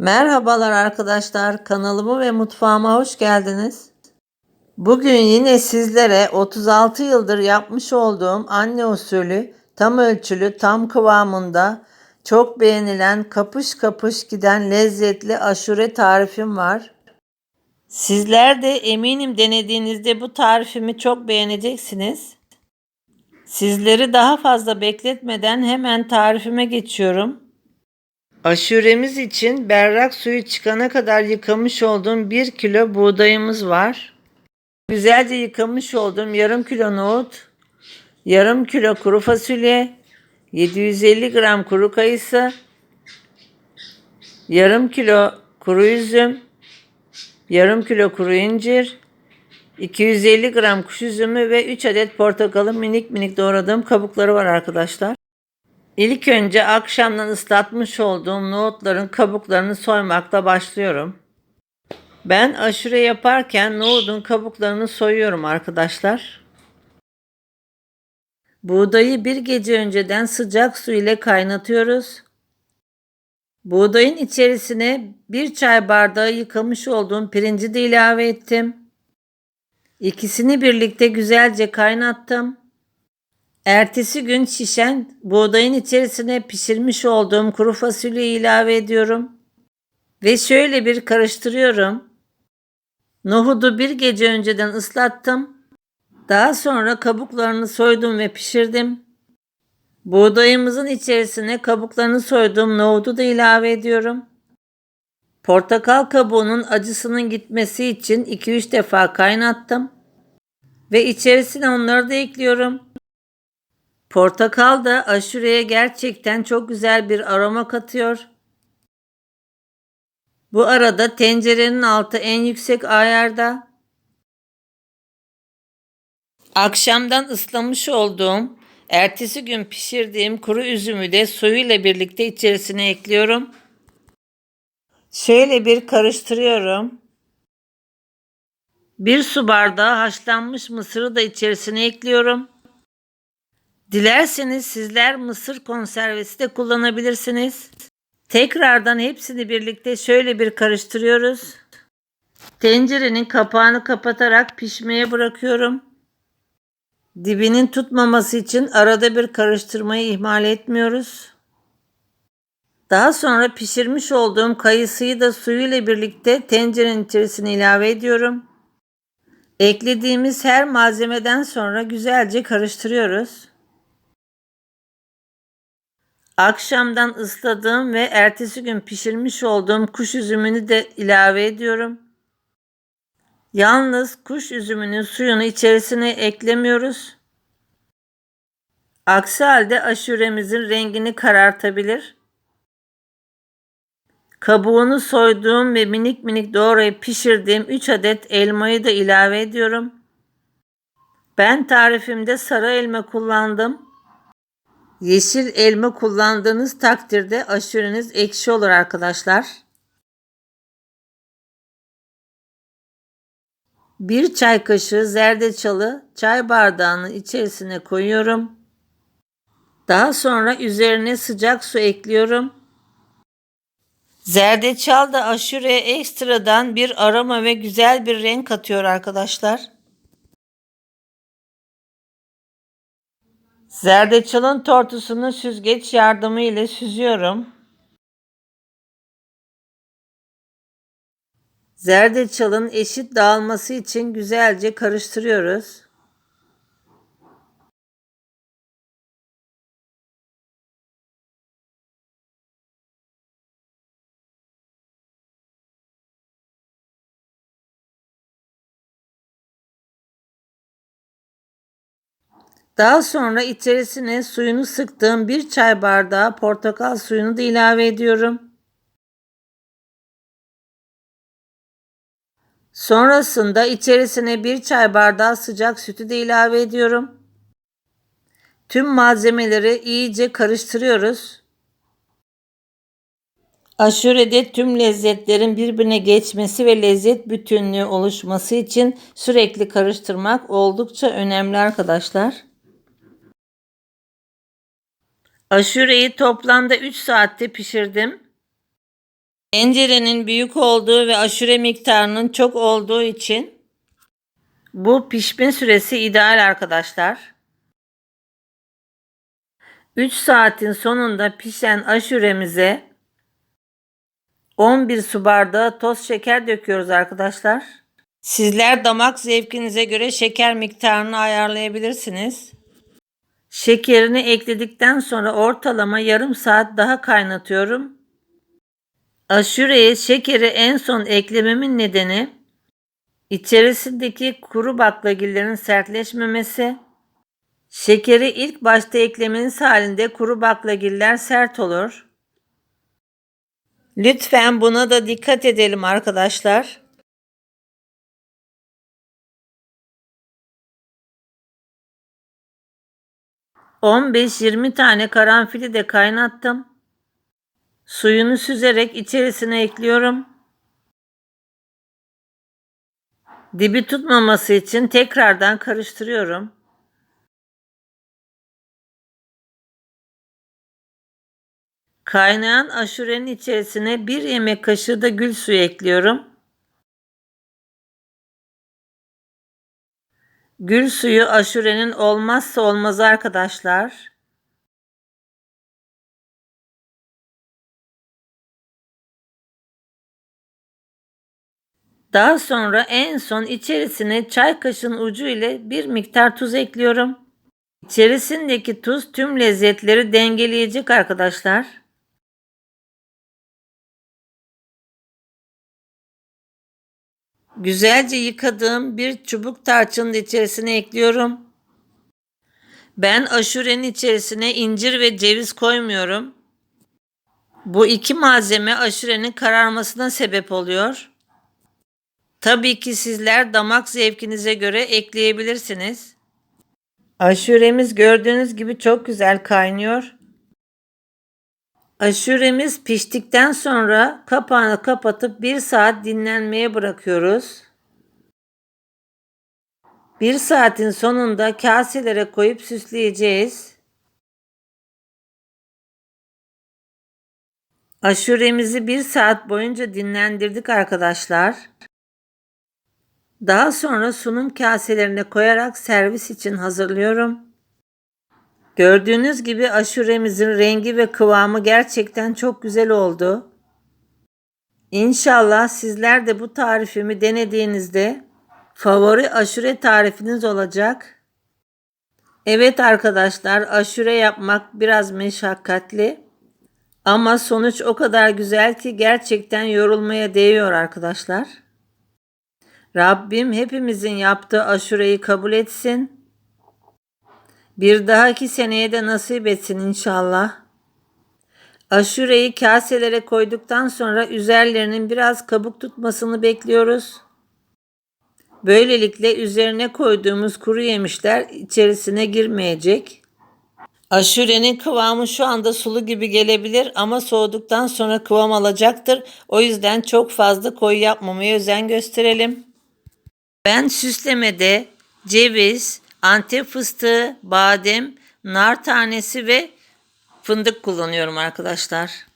Merhabalar arkadaşlar, kanalıma ve mutfağıma hoş geldiniz. Bugün yine sizlere 36 yıldır yapmış olduğum anne usulü, tam ölçülü, tam kıvamında, çok beğenilen, kapış kapış giden lezzetli aşure tarifim var. Sizler de eminim denediğinizde bu tarifimi çok beğeneceksiniz. Sizleri daha fazla bekletmeden hemen tarifime geçiyorum. Aşuremiz için berrak suyu çıkana kadar yıkamış olduğum 1 kilo buğdayımız var. Güzelce yıkamış olduğum yarım kilo nohut, yarım kilo kuru fasulye, 750 gram kuru kayısı, yarım kilo kuru üzüm, yarım kilo kuru incir, 250 gram kuş üzümü ve 3 adet portakalın minik minik doğradığım kabukları var arkadaşlar. İlk önce akşamdan ıslatmış olduğum nohutların kabuklarını soymakla başlıyorum. Ben aşure yaparken nohudun kabuklarını soyuyorum arkadaşlar. Buğdayı bir gece önceden sıcak su ile kaynatıyoruz. Buğdayın içerisine bir çay bardağı yıkamış olduğum pirinci de ilave ettim. İkisini birlikte güzelce kaynattım. Ertesi gün şişen buğdayın içerisine pişirmiş olduğum kuru fasulyeyi ilave ediyorum. Ve şöyle bir karıştırıyorum. Nohudu bir gece önceden ıslattım. Daha sonra kabuklarını soydum ve pişirdim. Buğdayımızın içerisine kabuklarını soyduğum nohudu da ilave ediyorum. Portakal kabuğunun acısının gitmesi için 2-3 defa kaynattım. Ve içerisine onları da ekliyorum. Portakal da aşureye gerçekten çok güzel bir aroma katıyor. Bu arada tencerenin altı en yüksek ayarda. Akşamdan ıslamış olduğum, ertesi gün pişirdiğim kuru üzümü de suyuyla birlikte içerisine ekliyorum. Şöyle bir karıştırıyorum. Bir su bardağı haşlanmış mısırı da içerisine ekliyorum. Dilerseniz sizler mısır konservesi de kullanabilirsiniz. Tekrardan hepsini birlikte şöyle bir karıştırıyoruz. Tencerenin kapağını kapatarak pişmeye bırakıyorum. Dibinin tutmaması için arada bir karıştırmayı ihmal etmiyoruz. Daha sonra pişirmiş olduğum kayısıyı da suyuyla birlikte tencerenin içerisine ilave ediyorum. Eklediğimiz her malzemeden sonra güzelce karıştırıyoruz. Akşamdan ısladığım ve ertesi gün pişirmiş olduğum kuş üzümünü de ilave ediyorum. Yalnız kuş üzümünün suyunu içerisine eklemiyoruz. Aksi halde aşuremizin rengini karartabilir. Kabuğunu soyduğum ve minik minik doğrayıp pişirdiğim 3 adet elmayı da ilave ediyorum. Ben tarifimde sarı elma kullandım. Yeşil elma kullandığınız takdirde aşureniz ekşi olur arkadaşlar. Bir çay kaşığı zerdeçalı çay bardağının içerisine koyuyorum. Daha sonra üzerine sıcak su ekliyorum. Zerdeçal da aşureye ekstradan bir aroma ve güzel bir renk katıyor arkadaşlar. Zerdeçalın tortusunu süzgeç yardımı ile süzüyorum. Zerdeçalın eşit dağılması için güzelce karıştırıyoruz. Daha sonra içerisine suyunu sıktığım bir çay bardağı portakal suyunu da ilave ediyorum. Sonrasında içerisine bir çay bardağı sıcak sütü de ilave ediyorum. Tüm malzemeleri iyice karıştırıyoruz. Aşurede tüm lezzetlerin birbirine geçmesi ve lezzet bütünlüğü oluşması için sürekli karıştırmak oldukça önemli arkadaşlar. Aşureyi toplamda 3 saatte pişirdim. Tencerenin büyük olduğu ve aşure miktarının çok olduğu için bu pişme süresi ideal arkadaşlar. 3 saatin sonunda pişen aşuremize 11 su bardağı toz şeker döküyoruz arkadaşlar. Sizler damak zevkinize göre şeker miktarını ayarlayabilirsiniz. Şekerini ekledikten sonra ortalama yarım saat daha kaynatıyorum. Aşureye şekeri en son eklememin nedeni içerisindeki kuru baklagillerin sertleşmemesi. Şekeri ilk başta eklemeniz halinde kuru baklagiller sert olur. Lütfen buna da dikkat edelim arkadaşlar. ...15-20 tane karanfili de kaynattım. Suyunu süzerek içerisine ekliyorum. Dibi tutmaması için tekrardan karıştırıyorum. Kaynayan aşurenin içerisine bir yemek kaşığı da gül suyu ekliyorum. Gül suyu aşurenin olmazsa olmazı arkadaşlar. Daha sonra en son içerisine çay kaşığının ucu ile bir miktar tuz ekliyorum. İçerisindeki tuz tüm lezzetleri dengeleyecek arkadaşlar. Güzelce yıkadığım bir çubuk tarçının içerisine ekliyorum. Ben aşurenin içerisine incir ve ceviz koymuyorum. Bu iki malzeme aşurenin kararmasına sebep oluyor. Tabii ki sizler damak zevkinize göre ekleyebilirsiniz. Aşuremiz gördüğünüz gibi çok güzel kaynıyor. Aşuremiz piştikten sonra kapağını kapatıp bir saat dinlenmeye bırakıyoruz. Bir saatin sonunda kaselere koyup süsleyeceğiz. Aşuremizi bir saat boyunca dinlendirdik arkadaşlar. Daha sonra sunum kaselerine koyarak servis için hazırlıyorum. Gördüğünüz gibi aşuremizin rengi ve kıvamı gerçekten çok güzel oldu. İnşallah sizler de bu tarifimi denediğinizde favori aşure tarifiniz olacak. Evet arkadaşlar aşure yapmak biraz meşakkatli ama sonuç o kadar güzel ki gerçekten yorulmaya değiyor arkadaşlar. Rabbim hepimizin yaptığı aşureyi kabul etsin bir dahaki seneye de nasip etsin inşallah. Aşureyi kaselere koyduktan sonra üzerlerinin biraz kabuk tutmasını bekliyoruz. Böylelikle üzerine koyduğumuz kuru yemişler içerisine girmeyecek. Aşurenin kıvamı şu anda sulu gibi gelebilir ama soğuduktan sonra kıvam alacaktır. O yüzden çok fazla koyu yapmamaya özen gösterelim. Ben süslemede ceviz, Antep fıstığı, badem, nar tanesi ve fındık kullanıyorum arkadaşlar.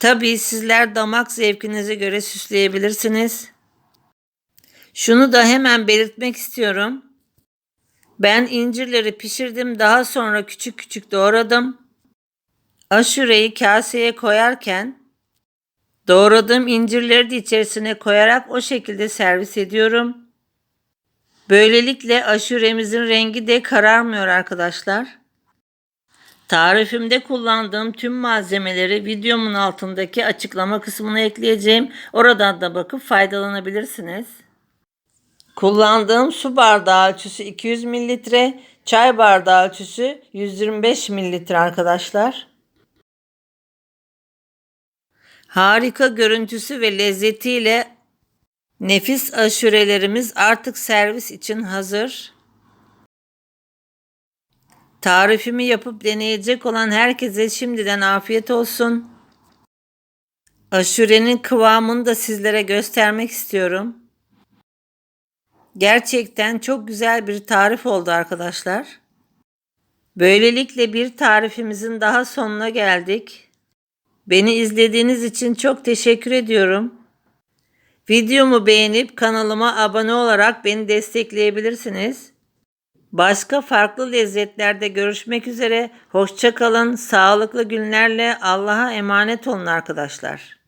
Tabii sizler damak zevkinize göre süsleyebilirsiniz. Şunu da hemen belirtmek istiyorum. Ben incirleri pişirdim daha sonra küçük küçük doğradım. Aşureyi kaseye koyarken doğradığım incirleri de içerisine koyarak o şekilde servis ediyorum. Böylelikle aşuremizin rengi de kararmıyor arkadaşlar. Tarifimde kullandığım tüm malzemeleri videomun altındaki açıklama kısmına ekleyeceğim. Oradan da bakıp faydalanabilirsiniz. Kullandığım su bardağı ölçüsü 200 mililitre, çay bardağı ölçüsü 125 mililitre arkadaşlar. Harika görüntüsü ve lezzetiyle Nefis aşurelerimiz artık servis için hazır. Tarifimi yapıp deneyecek olan herkese şimdiden afiyet olsun. Aşurenin kıvamını da sizlere göstermek istiyorum. Gerçekten çok güzel bir tarif oldu arkadaşlar. Böylelikle bir tarifimizin daha sonuna geldik. Beni izlediğiniz için çok teşekkür ediyorum. Videomu beğenip kanalıma abone olarak beni destekleyebilirsiniz. Başka farklı lezzetlerde görüşmek üzere. Hoşça kalın. Sağlıklı günlerle Allah'a emanet olun arkadaşlar.